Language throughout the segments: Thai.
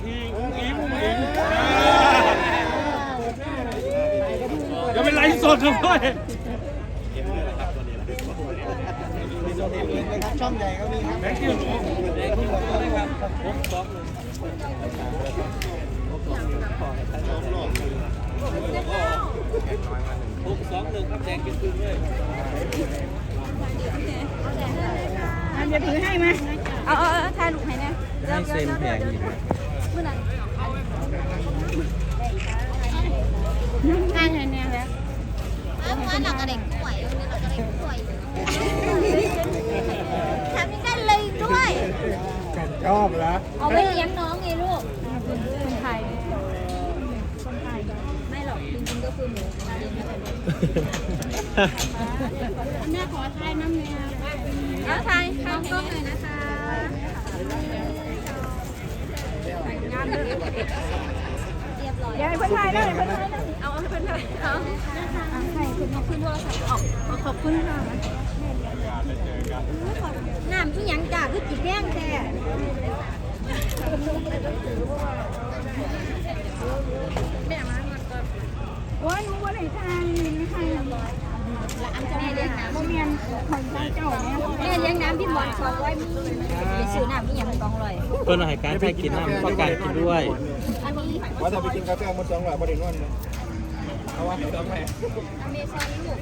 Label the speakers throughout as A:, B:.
A: ทีอุ้งอิงอุ้งอิงอย่าเป็นไรสดครับพ่อย
B: ช่องใหญ่ก็มีครับ
A: แบงค์กิ้วหนูหกสองหนึ่งครับแดงกินคืนเลย
C: อันจะถือให้ไหมเอาเอาเอาถ่ายรูปให้นะ
B: ให้เซ็นแพงอีก
C: เมื่อไหร่ถ่าย ให้เนี่ยแล้ว
D: แล้วว่าเรากระเด็กป่วยเรากระเด็กป่วยทำยังไงเลยด้วย
B: กันชอบแล้ว
D: เอาไว้เลี้ยงน้องไงลูก
C: คนไทยคนไทย
D: ไม่หรอกจริงๆก็คือหมูเลี้ยงไม่ได้
C: แม่ขอถ่ายน้ำเนี่ย
D: เอาทายเข้ากล้องเลยนะคะ เรียบร้ อย
C: เดี๋ยวให้เพื่อนถ่ายได้เพื่อนถ่ายได้
D: เอาเอาให้เพื่อนๆเอา
C: ถ่คุณมาขึ้นโทรศัพท์ออกขอบคุณค่ะ
D: น้ำที่ยังจ่าคือจีแห้งแท้
C: โอ้ยหนูว่าไหนถ่ายไม่ถ่ายหรอก
D: แล้วอันจะแม่เลี้ยงน้ำ
C: โมเมียนของเจ้าเจ้าเนี่ย
D: เลี้ยงน้ำพี่หมอนสองร้อยมีไปซื้อน้ำพี่ยังกองลอย
B: เพื่อนให้การใช้กินน้ำต้อการกินด้วย
D: อันนี้
B: ว่าจะไปกินกาแฟมันสองหลอดบริโนนนเอาวะสองแม่
D: อเมซอนลูก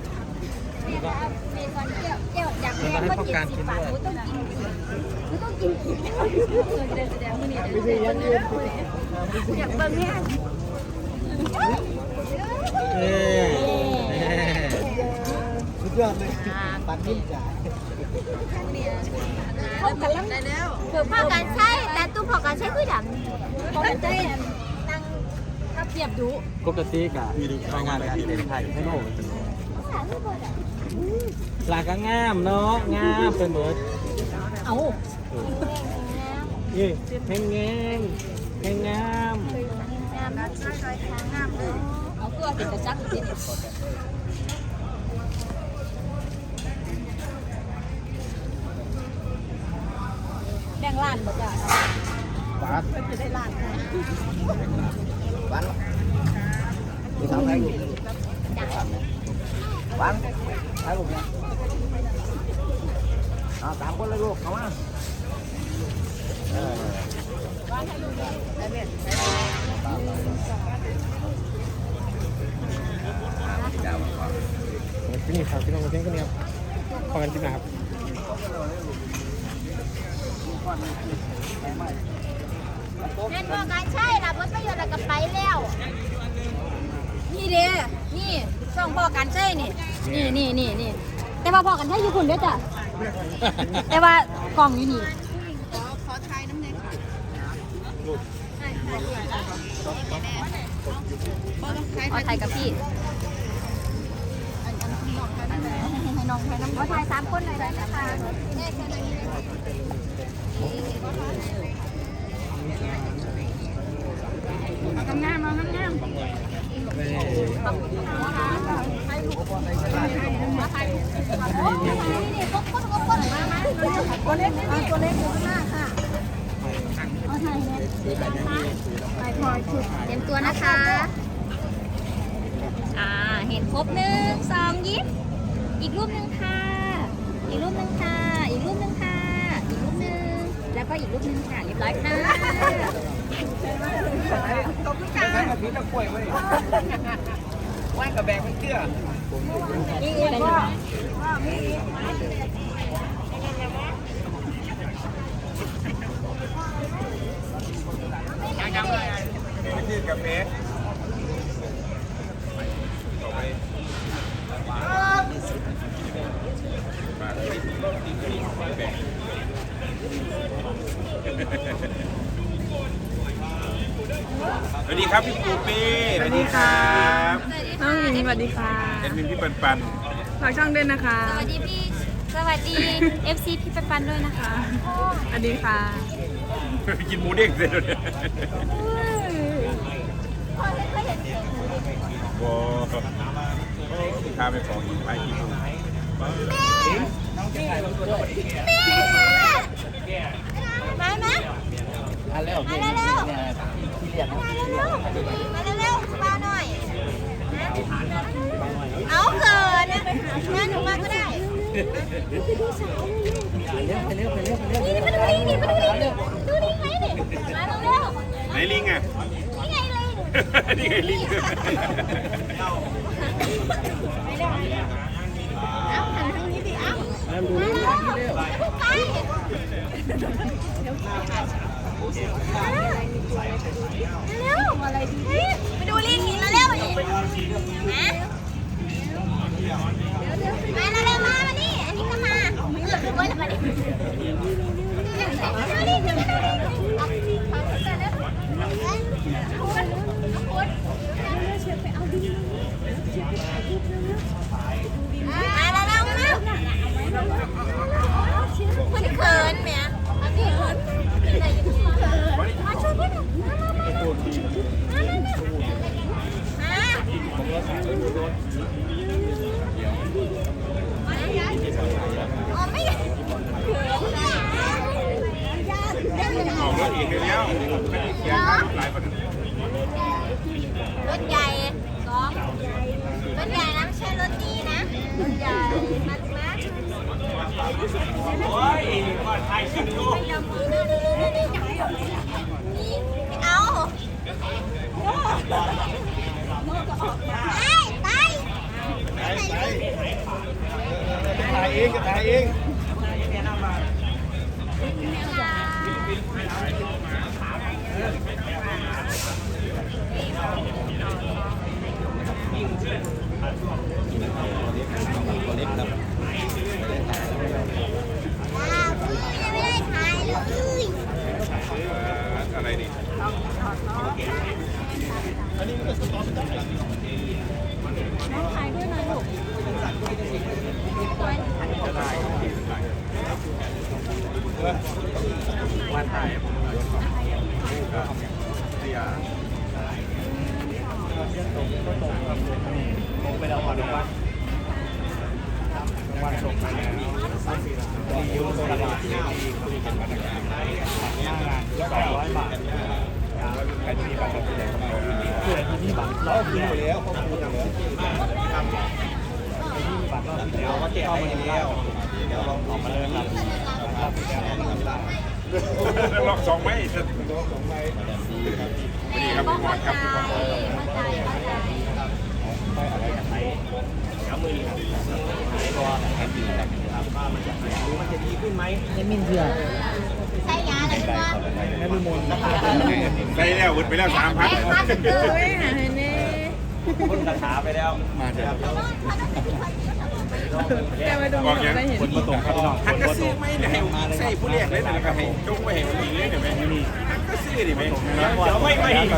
D: แม่จะเอาอเมซอนเที่ยวเที่ยวอยากแพงก็เจ็ดสิบบาทหนูต้องกินหนูต้องกินกินเดินแสดงมือนี่เดินแสดงมือนี่อยากเบิ่งเนี่ย
B: ยอดเลยปัดนิ่มจ่าย
D: เขากำลังได้แล้วคือพอการใช้แต่ตู้พอการใช้คือดำพอการใช้นั่งถ้าเปรียบดู
B: ปกติกะทำงานการเดินไทยให้โลกหลักก็งามเนาะงามเป็นเหมือน
D: เอา
B: นี่แห้งแงงแห้งงาม
D: งามนะช่วยช่วยทางงามเลยเอาเกลือติดกระจักติดแบ่ งล้านหมดจ้ะ
B: ปัด
D: จะได้ล้าน
B: วันมีสามแพ็คอยู่วันถ่ายรูปเนี่ยเอาสามคนเลยลูกเข้ามานี่ครับพี่น้องเพื่นกันเนี่ยพอกันที่ไหนครับ
D: แม่นบอกการใช่นะผลประโยชน์แล้วก็ไปแล้ว นี่เด้นี่ช่องบอกการใช่นี่ นี่นี่นี่นี่แต่ว่าบอกกันใช่อยู่คุณเด้อจ้ะ แต่ว่ากล่องอยู่นี่ขอถ่ายกับพี่ให้น้องถ่ายน้ำขอถ่ายสามคนเลยได้ไหมคะ
C: ทำงานมาทำงาน
D: ตัวเล็กตัวเล็กอยู่ข้างหน้าค่ะ
C: เอาถ่ายเนี่ยพอยชุด
D: เตรียมตัวนะคะ อ่า เห็นครบหนึ่งสองยิ้มอีกรูปหนึ่งค่ะ อีกรูปหนึ่งค่ะ อีกรูปหนึ่งค่ะ อีกรูปหนึ่ง แล้วก็อีกรูปนึงค่ะเรียบร้อยค่ะขอบคุณค่ะ
B: พี่ตะกล้วยไว้ว่างกับแบงค์ไม่เชื่อ
D: อีกอีกก็
B: ที่กาแฟ
E: สวัสดี ครับพี่ปูปี้สวัสดีครับ
C: น้องหญิงสวัสดีค่ะ
E: แอดมินพี่ปันปัน
C: ฝากช่องด้วยนะคะ
D: สวัสดีพี่ สวัสดี FC พี่ปันปันด้วยนะคะ
C: สวัสดีค่ะ
E: กินหมูเด้งเลยเนี่ยโอ้ข้าไปของอีกไปกินหมู
D: มาไหม
B: อันแล้ว
D: มาแล้ว
A: มาเร็วๆมาหน่อย เอาเกินนะงั้นหนูมาก็ได้
B: ไปเร็วไปเร็วไปเร็วไปเร็ว
A: นี่มาดูนี่นี่มาดูนี่ดูนี่ไงนี่มาเร็ว
E: ไหนลิงอะ
A: ๆนี่ไงลิง
E: นี่ไงลิง
A: เอาหันทางนี้ดิเอา
B: เริ่มดู
A: มา
B: นี่
A: เร็ว
B: เร็ว
A: อย่าเพิ่งไป เร็วอะไรดีไปดูลิงนี่เร็วๆนี่นะมาเร็วมามานี่อันนี้ก็มาเออดูไว้แล้วมาดิดูลิงดูลิงดูลิงเอาาไทยขึ้นดูนี่ไม่เอาไปไป
D: ไปไปถ่ายเองก็ถ่ายเ ตลาดที่คุยกันมาตั้งแต่หน้างานสองร้อยบาทใครที่บัตรแสดงเพื่อที่นี่บัตรเราคืนไปแล้วเขาคืนแล้วทำบัตรรอบที่แล้วก็เก็บไปแล้วเดี๋ยวเราออกมาเลยครับรับที่แล้
E: ลอกสองไหมส
D: ตัวของไป
E: วัสดีครับพี่มอนครับพี่มอน
A: เข้าใจเข้าใจ
D: ไปอะไรกันไหน น้ำมือครับหายตัวแฮปปี้ครับมันจะรู้มันจะดีขึ้นไหม
B: เอ็มมินเถื่อ
A: ใช่ยาอะไรบ้าง
D: แม่มีมนต์
E: ได้แล้ววุดไปแล้วสามพัน
A: มาสักเกิน
D: คนคาถาไปแล้วมาเถอะ
E: บอกยัง
D: คนมาตรงครับพี่น้อง
E: ทักก็ซื้อไหมเนี่ยให้ใส่ผู้เรียกเลยนะก็ให้จงไว้ให้ผู้หญิงเลยเดี๋ยวไหมทักก็ซื้อดิไหมเดี๋ยวไม่ไม่
F: แบ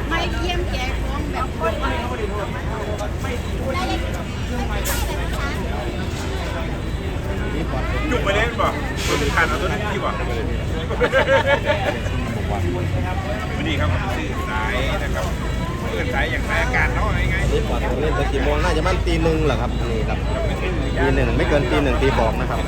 F: บไม่เยี่ยมแกของแบบคน
E: จุกไปเล่นบ่ตัวนึงขาดเอาตัวนึงที่บ่วันนี้ครับซื้อสายนะครับเพื่อนสายอย่างไรอาการเนาะไรไง
G: นี่ก่อนเล่นไปกี่โมงน่าจะมันตีหนึ่งเหรอครับนี่ครับตีหนึ่งไม่เกินตีหนึ่งตีบอกนะครับ